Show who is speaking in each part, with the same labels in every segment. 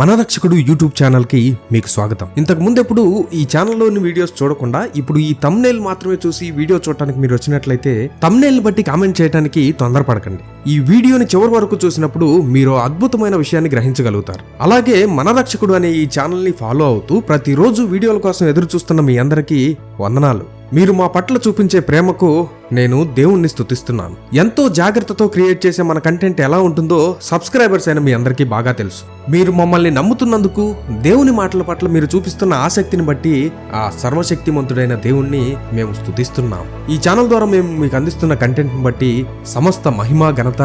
Speaker 1: మన రక్షకుడు యూట్యూబ్ ఛానల్కి మీకు స్వాగతం. ఇంతకు ముందెప్పుడు ఈ ఛానల్లోని వీడియోస్ చూడకుండా ఇప్పుడు ఈ తమ్నేల్ మాత్రమే చూసి వీడియో చూడటానికి మీరు వచ్చినట్లయితే తమ్నేల్ బట్టి కామెంట్ చేయడానికి తొందరపడకండి. ఈ వీడియోని చివరి వరకు చూసినప్పుడు మీరు అద్భుతమైన విషయాన్ని గ్రహించగలుగుతారు. అలాగే మన రక్షకుడు అనే ఈ ఛానల్ని ఫాలో అవుతూ ప్రతిరోజు వీడియోల కోసం ఎదురు చూస్తున్న మీ అందరికీ వందనాలు. మీరు మా పట్ల చూపించే ప్రేమకు నేను దేవుణ్ణి స్థుతిస్తున్నాను ఎంతో జాగ్రత్తతో క్రియేట్ చేసే మన కంటెంట్ ఎలా ఉంటుందో సబ్స్క్రైబర్స్ అయిన మీ అందరికీ బాగా తెలుసు. మీరు మమ్మల్ని నమ్ముతున్నందుకు దేవుని మాటల పట్ల మీరు చూపిస్తున్న ఆసక్తిని బట్టి ఆ సర్వశక్తిమంతుడైన దేవుణ్ణి మేము స్థుతిస్తున్నాం ఈ ఛానల్ ద్వారా మేము మీకు అందిస్తున్న కంటెంట్ని బట్టి సమస్త మహిమ ఘనత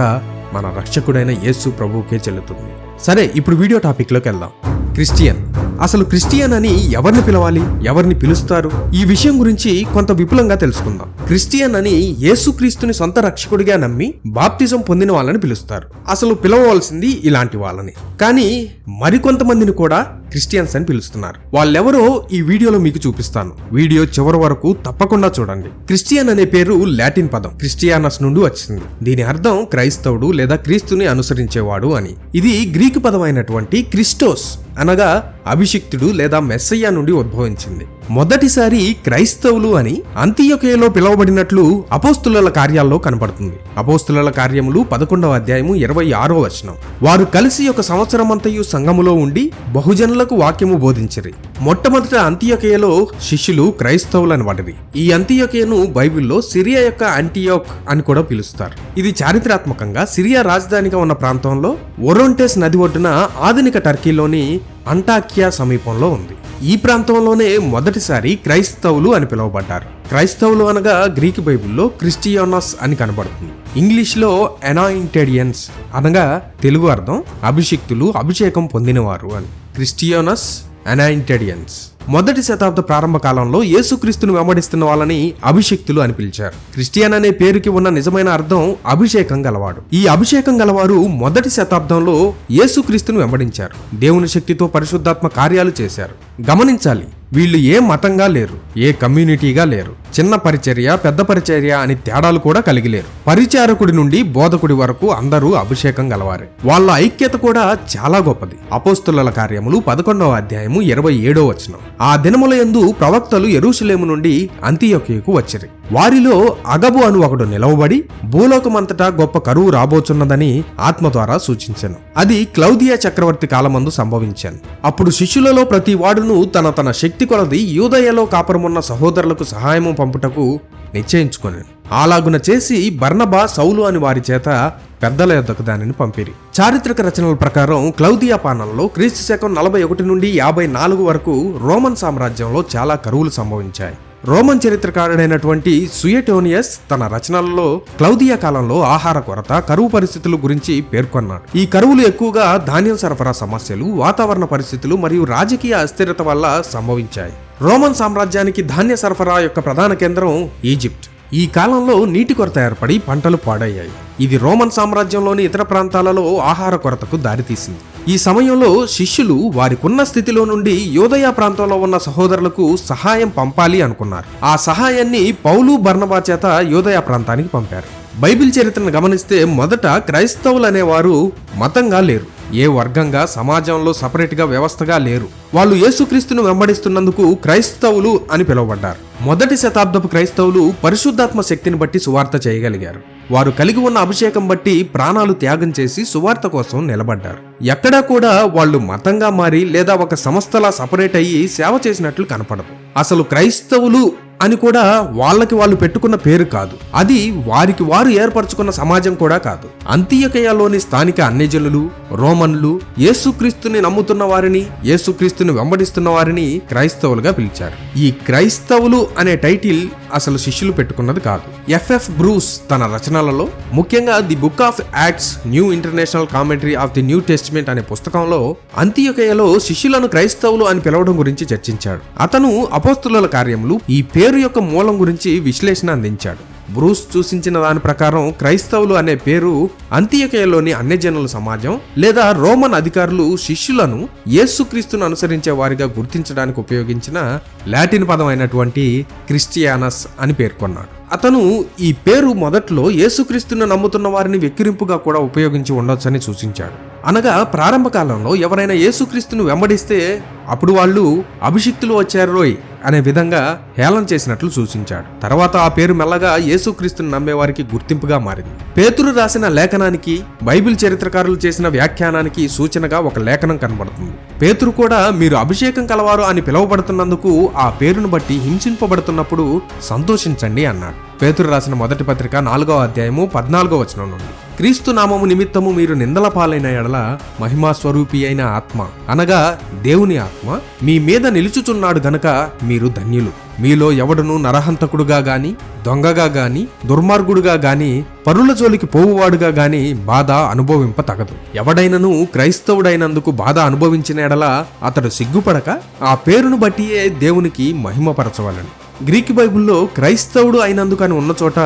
Speaker 1: మన రక్షకుడైన యేసు ప్రభువుకే చెల్లుతుంది. సరే ఇప్పుడు వీడియో టాపిక్లోకి వెళ్దాం. క్రిస్టియన్. అసలు క్రిస్టియన్ అని ఎవరిని పిలవాలి? ఎవరిని పిలుస్తారు? ఈ విషయం గురించి కొంత విపులంగా తెలుసుకుందాం. క్రిస్టియన్ అని యేసుక్రీస్తుని సొంత రక్షకుడిగా నమ్మి బాప్తిజం పొందిన వాళ్ళని పిలుస్తారు. అసలు పిలవవలసింది ఇలాంటి వాళ్ళని. కానీ మరికొంతమందిని కూడా క్రిస్టియన్స్ అని పిలుస్తున్నారు. వాళ్ళెవరో ఈ వీడియోలో మీకు చూపిస్తాను. వీడియో చివరి వరకు తప్పకుండా చూడండి. క్రిస్టియన్ అనే పేరు లాటిన్ పదం. క్రిస్టియానస్ నుండి వచ్చింది. దీని అర్థం క్రైస్తవుడు లేదా క్రీస్తుని అనుసరించేవాడు అని. ఇది గ్రీకు పదమైనటువంటి క్రిస్టోస్. అనగా అభిషిక్తుడు లేదా మెస్సయ్య నుండి ఉద్భవించింది. మొదటిసారి క్రైస్తవులు అని అంత్యొకేలో పిలువబడినట్లు అపోస్తుల కార్యాల్లో కనపడుతుంది. అపోస్తుల కార్యములు పదకొండవ అధ్యాయము ఇరవై ఆరో వచనం. వారు కలిసి ఒక సంవత్సరమంతయు సంఘములో ఉండి బహుజనులకు వాక్యము బోధించిరి. మొట్టమొదట అంత్యకేయలో శిష్యులు క్రైస్తవులని వాడిరి. ఈ అంత్యొకేయను బైబిల్లో సిరియా యొక్క అంటియోక్ అని కూడా పిలుస్తారు. ఇది చారిత్రాత్మకంగా సిరియా రాజధానిగా ఉన్న ప్రాంతంలో ఒరోంటెస్ నది ఒడ్డున ఆధునిక టర్కీలోని అంటాకియా సమీపంలో ఉంది. ఈ ప్రాంతంలోనే మొదటిసారి క్రైస్తవులు అని పిలువబడ్డారు. క్రైస్తవులు అనగా గ్రీక్ బైబిల్లో క్రిస్టియానస్ అని కనబడుతుంది. ఇంగ్లీష్లో ఎనాయింటెడియన్స్ అనగా తెలుగు అర్థం అభిషిక్తులు అభిషేకం పొందినవారు అని. క్రిస్టియోనస్ ఎనాయింటెడియన్స్ మొదటి శతాబ్ద ప్రారంభ కాలంలో యేసుక్రీస్తును వెంబడిస్తున్న వాళ్ళని అభిషక్తులు అని పిలిచారు. క్రిస్టియన్ అనే పేరుకి ఉన్న నిజమైన అర్థం అభిషేకం గలవాడు. ఈ అభిషేకం గలవారు మొదటి శతాబ్దంలో యేసుక్రీస్తును వెంబడించారు. దేవుని శక్తితో పరిశుద్ధాత్మ కార్యాలు చేశారు. గమనించాలి వీళ్ళు ఏ మతంగా లేరు ఏ కమ్యూనిటీగా లేరు. చిన్న పరిచర్య పెద్ద పరిచర్య అని తేడాలు కూడా కలిగిలేరు. పరిచారకుడి నుండి బోధకుడి వరకు అందరూ అభిషేకం గలవారే. వాళ్ళ ఐక్యత కూడా చాలా గొప్పది. అపోస్తుల కార్యములు పదకొండవ అధ్యాయము ఇరవై ఏడో వచనం. ఆ దినముల యందు ప్రవక్తలు ఎరుషులేము నుండి అంత్యొకయకు వచ్చిరి. వారిలో అగబు అను ఒకడు నిలవబడి భూలోకమంతటా గొప్ప కరువు రాబోచున్నదని ఆత్మ ద్వారా సూచించాను. అది క్లౌదియా చక్రవర్తి కాలమందు సంభవించాను. అప్పుడు శిష్యులలో ప్రతి వాడును తన తన శక్తి కొలది యూదయలో కాపురమున్న సహోదరులకు సహాయము పంపుటకు నిశ్చయించుకొనాను. అలాగున చేసి బర్నబా సౌలు అని వారి చేత పెద్దల యొద్దకు దానిని పంపిరి. చారిత్రక రచనల ప్రకారం క్లౌదియా పాలనలో క్రీస్తు శకం నలభై ఒకటి నుండి యాభై నాలుగు వరకు రోమన్ సామ్రాజ్యంలో చాలా కరువులు సంభవించాయి. రోమన్ చరిత్రకారుడైనటువంటి సుయటోనియస్ తన రచనలలో క్లౌదియా కాలంలో ఆహార కొరత కరువు పరిస్థితుల గురించి పేర్కొన్నాడు. ఈ కరువులు ఎక్కువగా ధాన్యం సరఫరా సమస్యలు వాతావరణ పరిస్థితులు మరియు రాజకీయ అస్థిరత వల్ల సంభవించాయి. రోమన్ సామ్రాజ్యానికి ధాన్య సరఫరా యొక్క ప్రధాన కేంద్రం ఈజిప్ట్. ఈ కాలంలో నీటి కొరత ఏర్పడి పంటలు పాడయ్యాయి. ఇది రోమన్ సామ్రాజ్యంలోని ఇతర ప్రాంతాలలో ఆహార కొరతకు దారితీసింది. ఈ సమయంలో శిష్యులు వారికున్న స్థితిలో నుండి యోదయ ప్రాంతంలో ఉన్న సహోదరులకు సహాయం పంపాలి అనుకున్నారు. ఆ సహాయాన్ని పౌలు బర్ణబా చేత యోదయ ప్రాంతానికి పంపారు. బైబిల్ చరిత్రను గమనిస్తే మొదట క్రైస్తవులు అనేవారు మతంగా లేరు. ఏ వర్గంగా సమాజంలో సపరేట్గా వ్యవస్థగా లేరు. వాళ్ళు యేసుక్రీస్తును వెంబడిస్తున్నందుకు క్రైస్తవులు అని పిలువబడ్డారు. మొదటి శతాబ్దపు క్రైస్తవులు పరిశుద్ధాత్మ శక్తిని బట్టి సువార్త చేయగలిగారు. వారు కలిగి ఉన్న అభిషేకం బట్టి ప్రాణాలు త్యాగం చేసి సువార్త కోసం నిలబడ్డారు. ఎక్కడా కూడా వాళ్ళు మతంగా మారి లేదా ఒక సంస్థలా సపరేట్ అయ్యి సేవ చేసినట్లు కనపడదు. అసలు క్రైస్తవులు అని కూడా వాళ్ళకి వాళ్ళు పెట్టుకున్న పేరు కాదు. అది వారికి వారు ఏర్పరచుకున్న సమాజం కూడా కాదు. అంత్యకయలోని స్థానిక అన్యజనులు రోమన్లు యేసుక్రీస్తుని నమ్ముతున్న వారిని యేసుక్రీస్తుని వెంబడిస్తున్న వారిని క్రైస్తవులుగా పిలిచారు. ఈ క్రైస్తవులు అనే టైటిల్ అసలు శిష్యులు పెట్టుకున్నది కాదు. ఎఫ్ఎఫ్ బ్రూస్ తన రచనలలో ముఖ్యంగా the book of acts new international commentary of the new testament అనే పుస్తకంలో అంత్యకయలో శిష్యులను క్రైస్తవులు అని పిలవడం గురించి చర్చించాడు. అతను అపోస్తుల కార్యములు ఈ పేరు పేరు యొక్క మూలం గురించి విశ్లేషణ అందించాడు. బ్రూస్ సూచించిన దాని ప్రకారం క్రైస్తవులు అనే పేరు అంత్యకయలోని అన్యజనుల సమాజం లేదా రోమన్ అధికారులు శిష్యులను యేసుక్రీస్తును అనుసరించే వారిగా గుర్తించడానికి ఉపయోగించిన లాటిన్ పదం అయినటువంటి క్రిస్టియానస్ అని పేర్కొన్నాడు. అతను ఈ పేరు మొదట్లో యేసుక్రీస్తును నమ్ముతున్న వారిని వెక్కిరింపుగా కూడా ఉపయోగించి ఉండొచ్చని సూచించాడు. అనగా ప్రారంభ కాలంలో ఎవరైనా యేసుక్రీస్తును వెంబడిస్తే అప్పుడు వాళ్ళు అభిషిక్తులు వచ్చారు రోయ్. అనే విధంగా హేళన చేసినట్లు సూచించాడు. తర్వాత ఆ పేరు మెల్లగా యేసుక్రీస్తుని నమ్మేవారికి గుర్తింపుగా మారింది. పేతురు రాసిన లేఖనానికి బైబిల్ చరిత్రకారులు చేసిన వ్యాఖ్యానానికి సూచనగా ఒక లేఖనం కనబడుతుంది. పేతురు కూడా మీరు అభిషేకం కలవారు అని పిలువబడుతున్నందుకు ఆ పేరును బట్టి హింసింపబడుతున్నప్పుడు సంతోషించండి అన్నాడు. పేతురు రాసిన మొదటి పత్రిక నాలుగవ అధ్యాయము పద్నాలుగో వచనం నుండి. క్రీస్తు నామము నిమిత్తము మీరు నిందల పాలైన ఎడల మహిమా స్వరూపి అయిన ఆత్మ. అనగా దేవుని ఆత్మ మీ మీద నిలుచుచున్నాడు గనక మీరు ధన్యులు. మీలో ఎవడును నరహంతకుడుగా గాని దొంగగా గాని దుర్మార్గుడుగా గాని పరుల జోలికి పోవువాడుగా గాని బాధ అనుభవింప తగదు ఎవడైనను క్రైస్తవుడైనందుకు బాధ అనుభవించిన ఎడల అతడు సిగ్గుపడక ఆ పేరును బట్టియే దేవునికి మహిమపరచవలను. గ్రీక్ బైబిల్లో క్రైస్తవుడు అయినందుకు అని ఉన్న చోట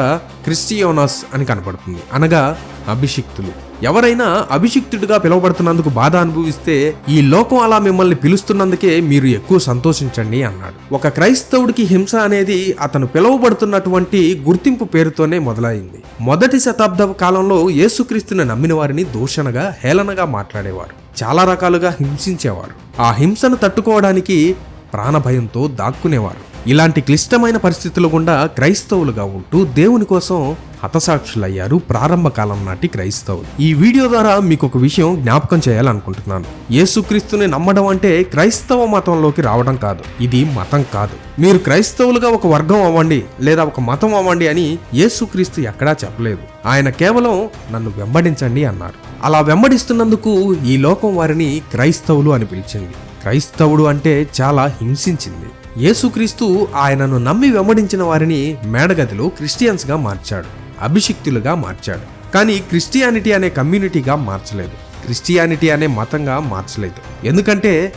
Speaker 1: క్రిస్టియోనాస్ అని కనపడుతుంది. అనగా అభిషిక్తులు. ఎవరైనా అభిషిక్తుడిగా పిలువబడుతున్నందుకు బాధ అనుభవిస్తే ఈ లోకం అలా మిమ్మల్ని పిలుస్తున్నందుకే మీరు ఎక్కువ సంతోషించండి అన్నాడు. ఒక క్రైస్తవుడికి హింస అనేది అతను పిలువబడుతున్నటువంటి గుర్తింపు పేరుతోనే మొదలైంది. మొదటి శతాబ్ద కాలంలో యేసుక్రీస్తుని నమ్మిన వారిని దూషణగా హేళనగా మాట్లాడేవారు. చాలా రకాలుగా హింసించేవారు. ఆ హింసను తట్టుకోవడానికి ప్రాణభయంతో దాక్కునేవారు. ఇలాంటి క్లిష్టమైన పరిస్థితులు గుండా క్రైస్తవులుగా ఉంటూ దేవుని కోసం హతసాక్షులయ్యారు ప్రారంభ కాలం నాటి క్రైస్తవులు. ఈ వీడియో ద్వారా మీకు ఒక విషయం జ్ఞాపకం చేయాలనుకుంటున్నాను. యేసుక్రీస్తుని నమ్మడం అంటే క్రైస్తవ మతంలోకి రావడం కాదు. ఇది మతం కాదు. మీరు క్రైస్తవులుగా ఒక వర్గం అవ్వండి లేదా ఒక మతం అవ్వండి అని యేసుక్రీస్తు ఎక్కడా చెప్పలేదు. ఆయన కేవలం నన్ను వెంబడించండి అన్నారు. అలా వెంబడిస్తున్నందుకు ఈ లోకం వారిని క్రైస్తవులు అని పిలిచింది. క్రైస్తవుడు అంటే చాలా హింసించింది. యేసుక్రీస్తు ఆయనను నమ్మి వెంబడించిన వారిని మేడగదిలో క్రిస్టియన్స్గా మార్చాడు అభిషిక్తులుగా మార్చాడు. కానీ క్రిస్టియానిటీ అనే కమ్యూనిటీగా మార్చలేదు. క్రిస్టియానిటీ అనే మతంగా మార్చలేదు. ఎందుకంటే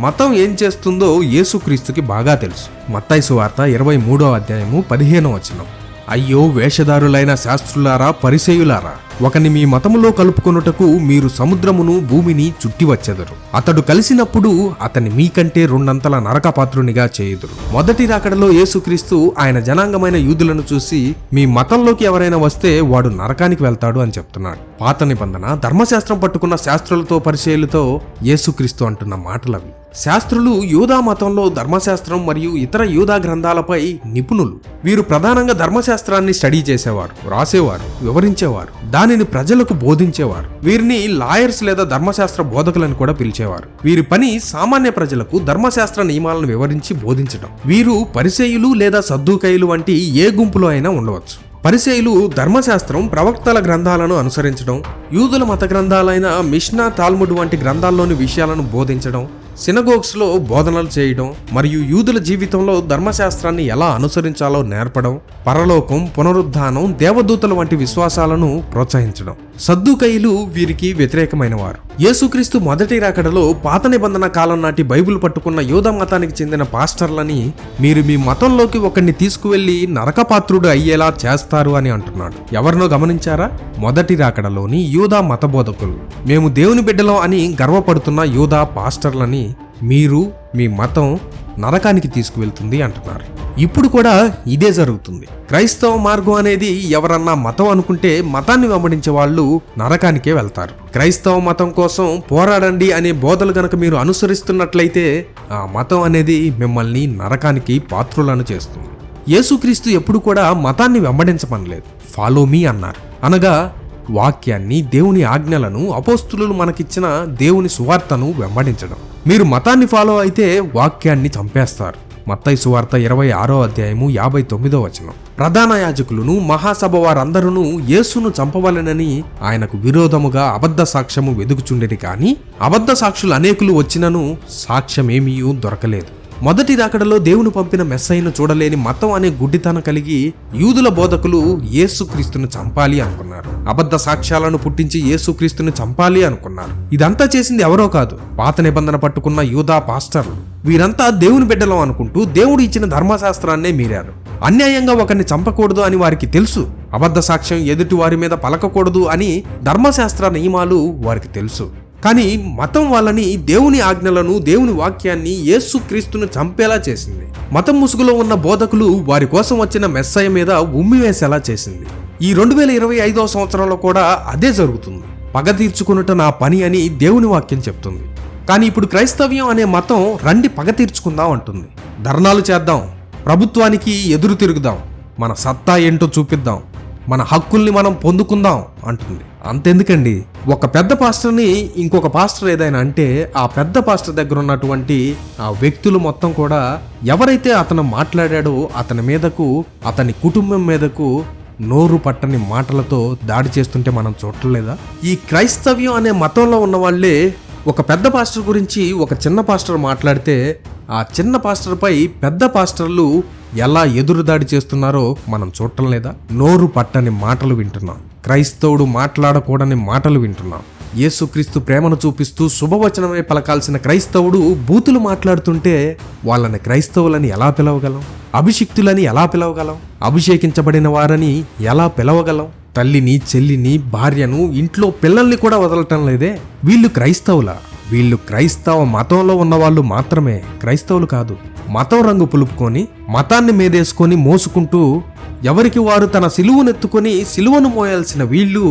Speaker 1: మతం ఏం చేస్తుందో యేసుక్రీస్తుకి బాగా తెలుసు. మత్తాయి సువార్త ఇరవై మూడో అధ్యాయము పదిహేనో వచనం. అయ్యో వేషధారులైన శాస్త్రులారా పరిసేయులారా ఒకని మీ మతములో కలుపుకొనుటకు మీరు సముద్రమును భూమిని చుట్టివచ్చెదరు. అతడు కలిసినప్పుడు అతని మీకంటే రెండంతల నరకపాత్రునిగా చేయుదురు. మొదటి రాకడలో యేసుక్రీస్తు ఆయన జనాంగమైన యూదులను చూసి మీ మతంలోకి ఎవరైనా వస్తే వాడు నరకానికి వెళ్తాడు అని చెప్తున్నాడు. పాత నిబంధన ధర్మశాస్త్రం పట్టుకున్న శాస్త్రులతో పరిచయలతో యేసుక్రీస్తు అంటున్న మాటలవి. శాస్త్రులు యూదా మతంలో ధర్మశాస్త్రం మరియు ఇతర యూదా గ్రంథాలపై నిపుణులు. వీరు ప్రధానంగా ధర్మశాస్త్రాన్ని స్టడీ చేసేవారు రాసేవారు వివరించేవారు దానిని ప్రజలకు బోధించేవారు. వీరిని లాయర్స్ లేదా ధర్మశాస్త్ర బోధకులను కూడా పిలిచేవారు. వీరి పని సామాన్య ప్రజలకు ధర్మశాస్త్ర నియమాలను వివరించి బోధించడం వీరు పరిసేయులు లేదా సద్దుకైలు వంటి ఏ గుంపులో అయినా ఉండవచ్చు. పరిసేయులు ధర్మశాస్త్రం ప్రవక్తల గ్రంథాలను అనుసరించడం యూదుల మత గ్రంథాలైన మిష్నా తాల్ముడ్ వంటి గ్రంథాల్లోని విషయాలను బోధించడం సినగోగ్స్లో బోధనలు చేయడం మరియు యూదుల జీవితంలో ధర్మశాస్త్రాన్ని ఎలా అనుసరించాలో నేర్పడం పరలోకం పునరుద్ధానం దేవదూతల వంటి విశ్వాసాలను ప్రోత్సహించడం. సద్దుకైలు వీరికి వ్యతిరేకమైన వారు యేసుక్రీస్తు మొదటి రాకడలో పాత నిబంధన కాలం నాటి బైబిల్ పట్టుకున్న యోధ మతానికి చెందిన పాస్టర్లని మీరు మీ మతంలోకి ఒకరిని తీసుకువెళ్ళి నరకపాత్రుడు అయ్యేలా చేస్తారు అని అంటున్నాడు. ఎవరినో గమనించారా? మొదటి రాకడలోని యూదా మత బోధకులు మేము దేవుని బిడ్డలం అని గర్వపడుతున్న యూదా పాస్టర్లని మీరు మీ మతం నరకానికి తీసుకువెళ్తుంది అంటున్నారు. ఇప్పుడు కూడా ఇదే జరుగుతుంది. క్రైస్తవ మార్గం అనేది ఎవరన్నా మతం అనుకుంటే మతాన్ని వెంబడించే వాళ్ళు నరకానికే వెళ్తారు. క్రైస్తవ మతం కోసం పోరాడండి అనే బోధలు గనక మీరు అనుసరిస్తున్నట్లయితే ఆ మతం అనేది మిమ్మల్ని నరకానికి పాత్రులను చేస్తుంది. యేసుక్రీస్తు ఎప్పుడు కూడా మతాన్ని వెంబడించమనలేదు. ఫాలో మీ అన్నారు. అనగా వాక్యాన్ని దేవుని ఆజ్ఞలను అపోస్తులు మనకిచ్చిన దేవుని సువార్తను వెంబడించడం. మీరు మతాన్ని ఫాలో అయితే వాక్యాన్ని చంపేస్తారు. మత్తయి సువార్త ఇరవై ఆరో అధ్యాయము యాభై తొమ్మిదో వచనం. ప్రధాన యాజకులను మహాసభ వారందరూ యేసును చంపవలనని ఆయనకు విరోధముగా అబద్ధ సాక్ష్యము వెదుకుచుండేది కానీ అబద్ధ సాక్షులు అనేకులు వచ్చినను సాక్ష్యమేమీ దొరకలేదు. మొదటి రాకడలో దేవుని పంపిన మెస్సైను చూడలేని మతం అనే గుడ్డితనం కలిగి యూదుల బోధకులు యేసుక్రీస్తును చంపాలి అనుకున్నారు. అబద్ధ సాక్ష్యాలను పుట్టించి యేసుక్రీస్తును చంపాలి అనుకున్నారు. ఇదంతా చేసింది ఎవరో కాదు పాత నిబంధన పట్టుకున్న యూదా పాస్టర్లు. వీరంతా దేవుని బిడ్డలం అనుకుంటూ దేవుడు ఇచ్చిన ధర్మశాస్త్రాన్నే మీరారు. అన్యాయంగా ఒకరిని చంపకూడదు అని వారికి తెలుసు అబద్ధ సాక్ష్యం ఎదుటి వారి మీద పలకకూడదు అని ధర్మశాస్త్ర నియమాలు వారికి తెలుసు. కానీ మతం వాళ్ళని దేవుని ఆజ్ఞలను దేవుని వాక్యాన్ని యేసుక్రీస్తును చంపేలా చేసింది. మతం ముసుగులో ఉన్న బోధకులు వారి కోసం వచ్చిన మెస్సయ మీద ఉమ్మివేసేలా చేసింది. ఈ రెండు వేల ఇరవై ఐదవ సంవత్సరంలో కూడా అదే జరుగుతుంది. పగ తీర్చుకున్నట్టు నా పని అని దేవుని వాక్యం చెప్తుంది. కానీ ఇప్పుడు క్రైస్తవ్యం అనే మతం రండి పగ తీర్చుకుందాం అంటుంది. ధర్నాలు చేద్దాం. ప్రభుత్వానికి ఎదురు తిరుగుదాం. మన సత్తా ఏంటో చూపిద్దాం. మన హక్కుల్ని మనం పొందుకుందాం అంటుంది. అంతెందుకండి. ఒక పెద్ద పాస్టర్ని ఇంకొక పాస్టర్ ఏదైనా అంటే ఆ పెద్ద పాస్టర్ దగ్గర ఉన్నటువంటి ఆ వ్యక్తులు మొత్తం కూడా ఎవరైతే అతను మాట్లాడాడో అతని మీదకు అతని కుటుంబం మీదకు నోరు పట్టని మాటలతో దాడి చేస్తుంటే మనం చూడలేదా ఈ క్రైస్తవ్యం అనే మతంలో ఉన్న వాళ్ళే ఒక పెద్ద పాస్టర్ గురించి ఒక చిన్న పాస్టర్ మాట్లాడితే ఆ చిన్న పాస్టర్పై పెద్ద పాస్టర్లు ఎలా ఎదురుదాడి చేస్తున్నారో మనం చూడటం లేదా? నోరు పట్టని మాటలు వింటున్నాం. క్రైస్తవుడు మాట్లాడకూడని మాటలు వింటున్నాం. యేసుక్రీస్తు ప్రేమను చూపిస్తూ శుభవచనమే పలకాల్సిన క్రైస్తవుడు బూతులు మాట్లాడుతుంటే వాళ్ళని క్రైస్తవులని ఎలా పిలవగలం? అభిషిక్తులని ఎలా పిలవగలం? అభిషేకించబడిన వారని ఎలా పిలవగలం? తల్లిని చెల్లిని భార్యను ఇంట్లో పిల్లల్ని కూడా వదలటం లేదే? వీళ్ళు క్రైస్తవులా? వీళ్ళు క్రైస్తవ మతంలో ఉన్న వాళ్ళు మాత్రమే క్రైస్తవులు కాదు. మతం రంగు పులుపుకొని మతాన్ని మీదేసుకొని మోసుకుంటూ ఎవరికి వారు తన సిలువనెత్తుకొని సిలువను మోయాల్సిన వీళ్ళు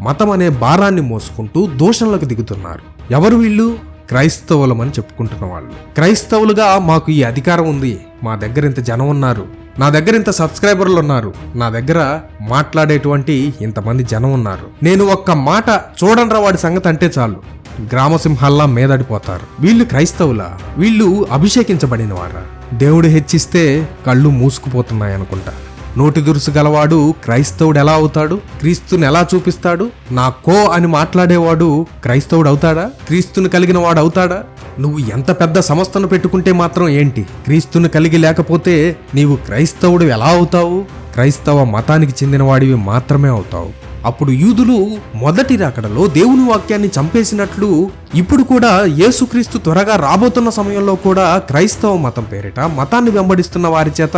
Speaker 1: మతం అనే భారాన్ని మోసుకుంటూ దోషంలోకి దిగుతున్నారు. ఎవరు వీళ్ళు? క్రైస్తవులమని చెప్పుకుంటున్న వాళ్ళు. క్రైస్తవులుగా మాకు ఈ అధికారం ఉంది. మా దగ్గర ఇంత జనం ఉన్నారు. నా దగ్గర ఇంత సబ్స్క్రైబర్లు ఉన్నారు. నా దగ్గర మాట్లాడేటువంటి ఇంతమంది జనం ఉన్నారు. నేను ఒక్క మాట చూడండ్రా వాడి సంగతి అంటే చాలు. గ్రామసింహాల్లా మీదడిపోతారు. వీళ్ళు క్రైస్తవులా? వీళ్ళు అభిషేకించబడిన వారా దేవుడు హెచ్చిస్తే కళ్ళు మూసుకుపోతున్నాయి అనుకుంటా నోటి దురుసు గలవాడు క్రైస్తవుడు ఎలా అవుతాడు? క్రీస్తుని ఎలా చూపిస్తాడు? నా కో అని మాట్లాడేవాడు క్రైస్తవుడు అవుతాడా క్రీస్తుని కలిగిన వాడు అవుతాడా నువ్వు ఎంత పెద్ద సంస్థను పెట్టుకుంటే మాత్రం ఏంటి? క్రీస్తుని కలిగి లేకపోతే నీవు క్రైస్తవుడు ఎలా అవుతావు? క్రైస్తవ మతానికి చెందినవాడివి మాత్రమే అవుతావు. అప్పుడు యూదులు మొదటి రాకడలో దేవుని వాక్యాన్ని చంపేసినట్లు ఇప్పుడు కూడా యేసుక్రీస్తు త్వరగా రాబోతున్న సమయంలో కూడా క్రైస్తవ మతం పేరిట మతాన్ని వెంబడిస్తున్న వారి చేత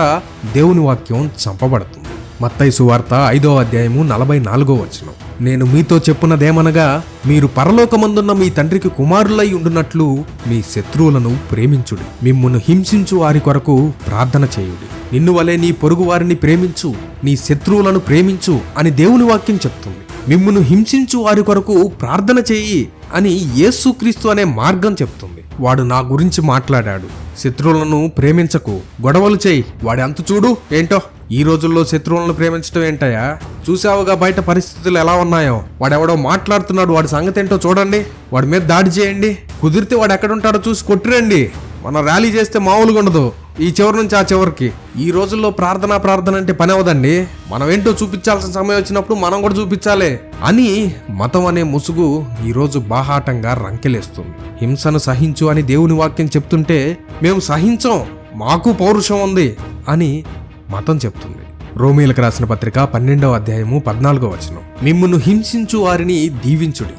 Speaker 1: దేవుని వాక్యం చంపబడుతుంది. మత్తయి సువార్త ఐదో అధ్యాయము నలభై నాలుగో వచనం. నేను మీతో చెప్పున్నదేమనగా మీరు పరలోకమందున్న మీ తండ్రికి కుమారులై ఉండునట్లు మీ శత్రువులను ప్రేమించుడి. మిమ్మును హింసించు వారి కొరకు ప్రార్థన చేయుడి. నిన్ను వలె నీ పొరుగు వారిని ప్రేమించు నీ శత్రువులను ప్రేమించు అని దేవుని వాక్యం చెప్తుంది. మిమ్మును హింసించు వారి కొరకు ప్రార్థన చేయి అని యేసుక్రీస్తు అనే మార్గం చెప్తుంది. వాడు నా గురించి మాట్లాడాడు. శత్రువులను ప్రేమించకు. గొడవలు చేయి. వాడి అంత చూడు. ఏంటో? ఈ రోజుల్లో శత్రువులను ప్రేమించడం ఏంటయ్యా? చూసావుగా బయట పరిస్థితులు ఎలా ఉన్నాయో? వాడెవడో మాట్లాడుతున్నాడు వాడి సంగతి ఏంటో చూడండి. వాడి మీద దాడి చేయండి. కుదిరితే వాడు ఎక్కడుంటాడో చూసి కొట్టిరండి. మనం ర్యాలీ చేస్తే మామూలుగా ఉండదు. ఈ చివరి నుంచి ఆ చివరికి. ఈ రోజుల్లో ప్రార్థన ప్రార్థన అంటే పని అవదండి మనం ఏంటో చూపించాల్సిన సమయం వచ్చినప్పుడు మనం కూడా చూపించాలి. అని మతం అనే ముసుగు ఈరోజు బాహాటంగా రంకెలేస్తుంది. హింసను సహించు అని దేవుని వాక్యం చెప్తుంటే మేము సహించం. మాకు పౌరుషం ఉంది. అని మతం చెప్తుంది. రోమిలకు రాసిన పత్రిక పన్నెండవ అధ్యాయము పద్నాలుగో వచనం. మిమ్మును హింసించు వారిని దీవించుడి.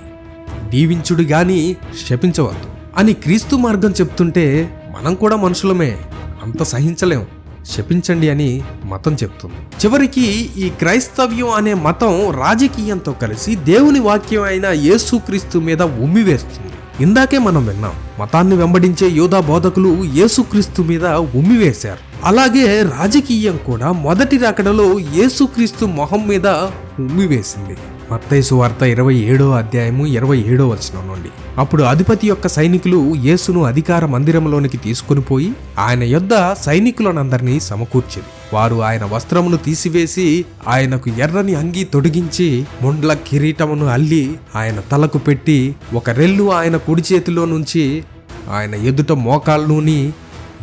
Speaker 1: దీవించుడు గాని శపించవద్దు. అని క్రీస్తు మార్గం చెప్తుంటే మనం కూడా మనుషులమే. అంత సహించలేం. శపించండి అని మతం చెప్తుంది. చివరికి ఈ క్రైస్తవ్యం అనే మతం రాజకీయంతో కలిసి దేవుని వాక్యం అయిన యేసుక్రీస్తు మీద ఉమ్మివేస్తుంది ఇందాకే మనం విన్నాం మతాన్ని వెంబడించే యోధా బోధకులు యేసుక్రీస్తు మీద ఉమ్మివేశారు అలాగే రాజకీయం కూడా మొదటి రాకడలో యేసుక్రీస్తు మొహం మీద ఉమ్మివేసింది మత్తైసు వార్త ఇరవై ఏడో అధ్యాయము ఇరవై ఏడో వచనం నుండి. అప్పుడు అధిపతి యొక్క సైనికులు యేసును అధికార మందిరంలోనికి తీసుకుని పోయి ఆయన యొద్ద సైనికులనందరినీ సమకూర్చింది వారు ఆయన వస్త్రమును తీసివేసి ఆయనకు ఎర్రని అంగీ తొడిగించి ముండ్ల కిరీటమును అల్లి ఆయన తలకు పెట్టి ఒక రెల్లు ఆయన కుడి చేతిలో నుంచి ఆయన ఎదుట మోకాళ్ళుని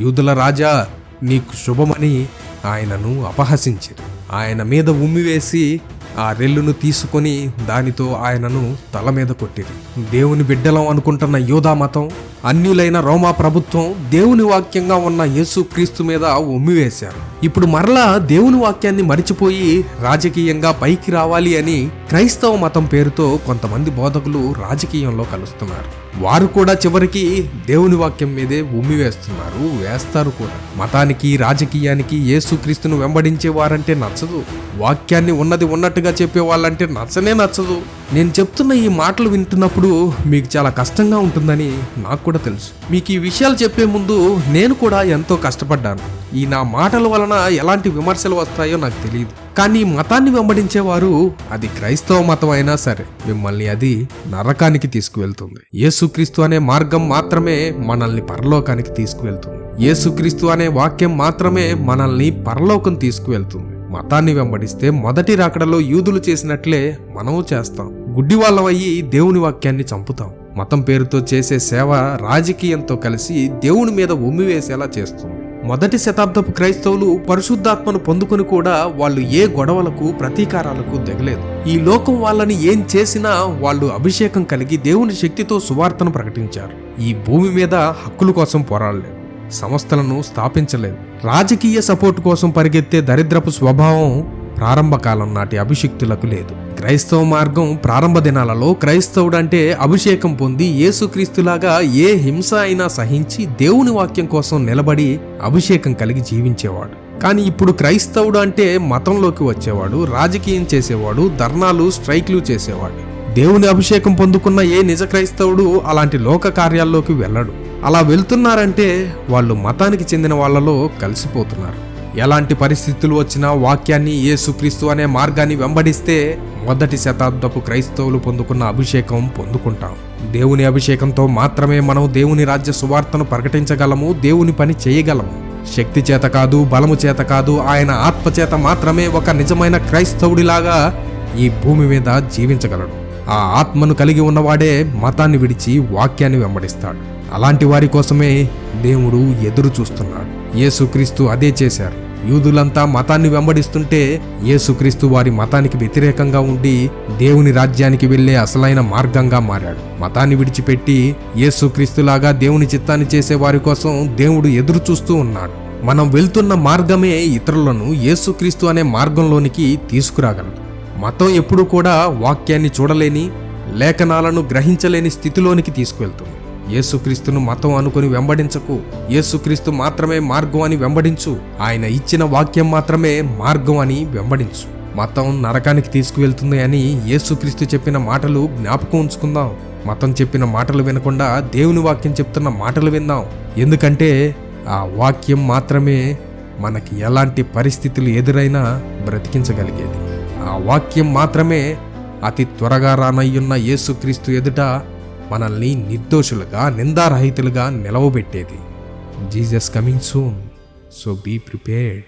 Speaker 1: యూదుల రాజా నీకు శుభమని ఆయనను అపహసించారు ఆయన మీద ఉమ్మివేసి ఆ రెల్లును తీసుకొని దానితో ఆయనను తల మీద కొట్టిరి. దేవుని బిడ్డలం అనుకుంటున్న యోధా మతం అన్యులైన రోమా ప్రభుత్వం దేవుని వాక్యంగా ఉన్న యేసు క్రీస్తు మీద ఉమ్మివేశారు ఇప్పుడు మరలా దేవుని వాక్యాన్ని మరిచిపోయి రాజకీయంగా పైకి రావాలి అని క్రైస్తవ మతం పేరుతో కొంతమంది బోధకులు రాజకీయంలో కలుస్తున్నారు. వారు కూడా చివరికి దేవుని వాక్యం మీదే ఉమ్మి వేస్తున్నారు వేస్తారు కూడా. మతానికి రాజకీయానికి యేసుక్రీస్తును వెంబడించే వారంటే నచ్చదు. వాక్యాన్ని ఉన్నది ఉన్నట్టుగా చెప్పే వాళ్ళంటే నచ్చనే నచ్చదు. నేను చెప్తున్న ఈ మాటలు వింటున్నప్పుడు మీకు చాలా కష్టంగా ఉంటుందని నాకు కూడా తెలుసు. మీకు ఈ విషయాలు చెప్పే ముందు నేను కూడా ఎంతో కష్టపడ్డాను. ఈ నా మాటల వలన ఎలాంటి విమర్శలు వస్తాయో నాకు తెలియదు. కానీ ఈ మతాన్ని వెంబడించేవారు అది క్రైస్తవ మతం అయినా సరే మిమ్మల్ని అది నరకానికి తీసుకువెళ్తుంది. యేసుక్రీస్తు అనే మార్గం మాత్రమే మనల్ని పరలోకానికి తీసుకువెళ్తుంది. యేసుక్రీస్తు అనే వాక్యం మాత్రమే మనల్ని పరలోకం తీసుకువెళ్తుంది. మతాన్ని వెంబడిస్తే మొదటి రాకడలో యూదులు చేసినట్లే మనము చేస్తాం. గుడ్డి వాళ్ళమయ్యి దేవుని వాక్యాన్ని చంపుతాం. మతం పేరుతో చేసే సేవ రాజకీయంతో కలిసి దేవుని మీద ఉమ్మివేసేలా చేస్తుంది. మొదటి శతాబ్దపు క్రైస్తవులు పరిశుద్ధాత్మను పొందుకుని కూడా వాళ్ళు ఏ గొడవలకు ప్రతీకారాలకు దిగలేదు. ఈ లోకం వాళ్ళని ఏం చేసినా వాళ్ళు అభిషేకం కలిగి దేవుని శక్తితో సువార్తను ప్రకటించారు. ఈ భూమి మీద హక్కుల కోసం పోరాడలేదు. సంస్థలను స్థాపించలేదు. రాజకీయ సపోర్ట్ కోసం పరిగెత్తే దరిద్రపు స్వభావం ప్రారంభ కాలం నాటి అభిషిక్తులకు లేదు. క్రైస్తవ మార్గం ప్రారంభ దినాలలో క్రైస్తవుడంటే అభిషేకం పొంది యేసుక్రీస్తులాగా ఏ హింస అయినా సహించి దేవుని వాక్యం కోసం నిలబడి అభిషేకం కలిగి జీవించేవాడు. కానీ ఇప్పుడు క్రైస్తవుడు అంటే మతంలోకి వచ్చేవాడు రాజకీయం చేసేవాడు ధర్నాలు స్ట్రైక్లు చేసేవాడు. దేవుని అభిషేకం పొందుకున్న ఏ నిజ క్రైస్తవుడు అలాంటి లోక కార్యాల్లోకి వెళ్ళడు. అలా వెళ్తున్నారంటే వాళ్ళు మతానికి చెందిన వాళ్ళలో కలిసిపోతున్నారు. ఎలాంటి పరిస్థితులు వచ్చినా వాక్యాన్ని యేసుక్రీస్తు అనే మార్గాన్ని వెంబడిస్తే మొదటి శతాబ్దపు క్రైస్తవులు పొందుకున్న అభిషేకం పొందుకుంటాం. దేవుని అభిషేకంతో మాత్రమే మనం దేవుని రాజ్య సువార్తను ప్రకటించగలము దేవుని పని చేయగలము. శక్తి చేత కాదు బలము చేత కాదు ఆయన ఆత్మ చేత మాత్రమే ఒక నిజమైన క్రైస్తవుడిలాగా ఈ భూమి మీద జీవించగలడు. ఆ ఆత్మను కలిగి ఉన్నవాడే మతాన్ని విడిచి వాక్యాన్ని వెంబడిస్తాడు. అలాంటి వారి కోసమే దేవుడు ఎదురు చూస్తున్నాడు. యేసుక్రీస్తు అదే చేశారు. యూదులంతా మతాన్ని వెంబడిస్తుంటే యేసుక్రీస్తు వారి మతానికి వ్యతిరేకంగా ఉండి దేవుని రాజ్యానికి వెళ్ళే అసలైన మార్గంగా మారాడు. మతాన్ని విడిచిపెట్టి యేసుక్రీస్తులాగా దేవుని చిత్తాన్ని చేసే వారి కోసం దేవుడు ఎదురు చూస్తూ ఉన్నాడు. మనం వెళ్తున్న మార్గమే ఇతరులను యేసుక్రీస్తు అనే మార్గంలోనికి తీసుకురాగలదు. మతం ఎప్పుడూ కూడా వాక్యాన్ని చూడలేని లేఖనాలను గ్రహించలేని స్థితిలోనికి తీసుకువెళ్తుంది. యేసుక్రీస్తును మతం అనుకుని వెంబడించకు. యేసుక్రీస్తు మాత్రమే మార్గం అని వెంబడించు. ఆయన ఇచ్చిన వాక్యం మాత్రమే మార్గం అని వెంబడించు. మతం నరకానికి తీసుకువెళ్తుంది అని యేసుక్రీస్తు చెప్పిన మాటలు జ్ఞాపకం ఉంచుకుందాం. మతం చెప్పిన మాటలు వినకుండా దేవుని వాక్యం చెప్తున్న మాటలు విందాం. ఎందుకంటే ఆ వాక్యం మాత్రమే మనకి ఎలాంటి పరిస్థితులు ఎదురైనా బ్రతికించగలిగేది. ఆ వాక్యం మాత్రమే అతి త్వరగా రానయ్యున్న యేసుక్రీస్తు ఎదుట మనల్ని నిర్దోషులుగా నిందారహితులుగా నిలవబెట్టేది. Jesus coming soon. So be prepared.